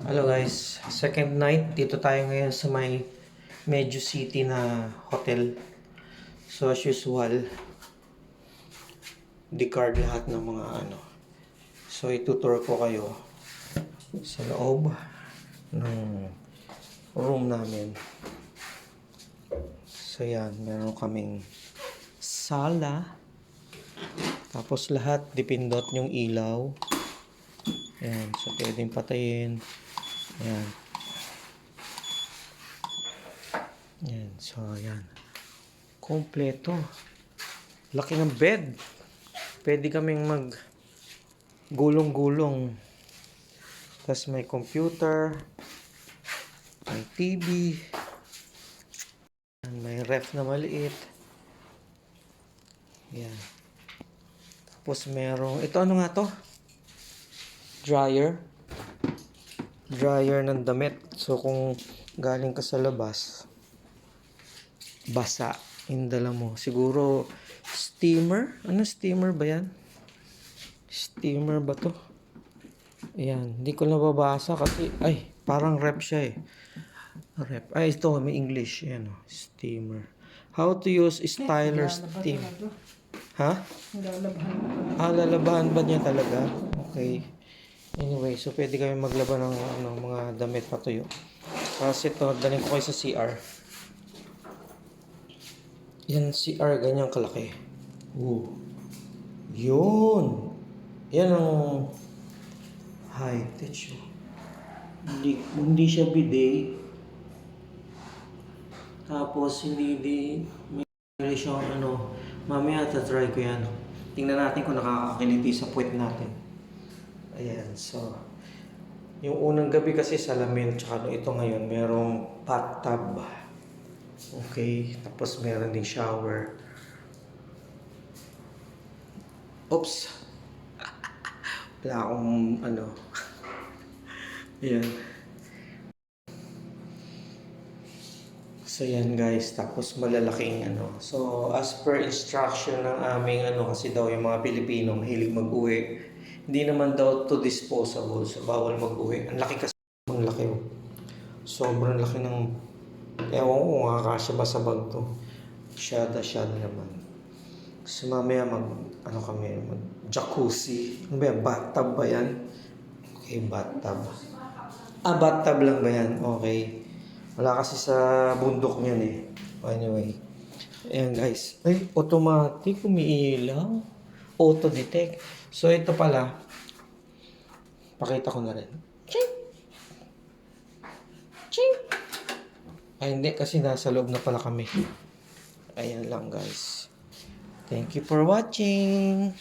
Hello guys, second night. Dito tayo ngayon sa may Medyo City na hotel. So as usual, di-card lahat ng mga ano. So itutour ko kayo sa loob ng room namin. So yan, meron kaming sala. Tapos lahat dipindot yung ilaw. Ayan, so pwedeng patayin. Ayan. Ayan, so ayan. Kompleto. Laki ng bed. Pwede kaming mag gulong-gulong. Tapos may computer. May TV. May ref na maliit. Ayan. Tapos merong, ito ano nga to? Dryer dryer ng damit. So, kung galing ka sa labas, basa yung dala mo. Siguro, steamer? Ano steamer ba yan? Steamer ba to? Ayan, hindi ko nababasa kasi, ay, parang rep siya eh. Rep. Ay, ito, may English. Ayan o, steamer. How to use styler steam. Ha? Ah, lalabahan ba niya talaga? Okay. Anyway, so pwede kami maglaban ng ano, mga damit patuyo. Kasi ito, dalhin ko kayo sa CR. Yan, CR, ganyan kalaki. Ooh. Yun! Yan ang high tech. oh. Hindi, hindi siya bidet. Tapos, hindi, di, may siyang ano, mamaya tatry ko yan. Tingnan natin kung nakakakiliti sa puwet natin. Ayan, so, yung unang gabi kasi salamin, tsaka ito ngayon, merong bathtub. Okay, tapos meron ding shower. Oops! Wala akong, ano, Ayan. So yan guys, tapos malalaking ano. So as per instruction ng aming ano kasi daw yung mga Pilipino mahilig mag-uwi. Hindi naman daw to disposable, so bawal mag-uwi. Ang laki kasi, ang laki oh. Sobrang laki ng, ewan ko kung kakasya ba sa bag to. Shada, shada naman. So mamaya mag, ano kami, mag jacuzzi. Ano ba yan? Bathtub ba yan? Okay, bathtub. Ah, bathtub lang ba yan? Okay. Wala kasi sa bundok niyan eh. Anyway. Ayan guys. Ay, automatic umiilaw. Auto detect. So ito pala. Pakita ko na rin. Ching! Ching! Ay hindi kasi nasa loob na pala kami. Ayan lang guys. Thank you for watching.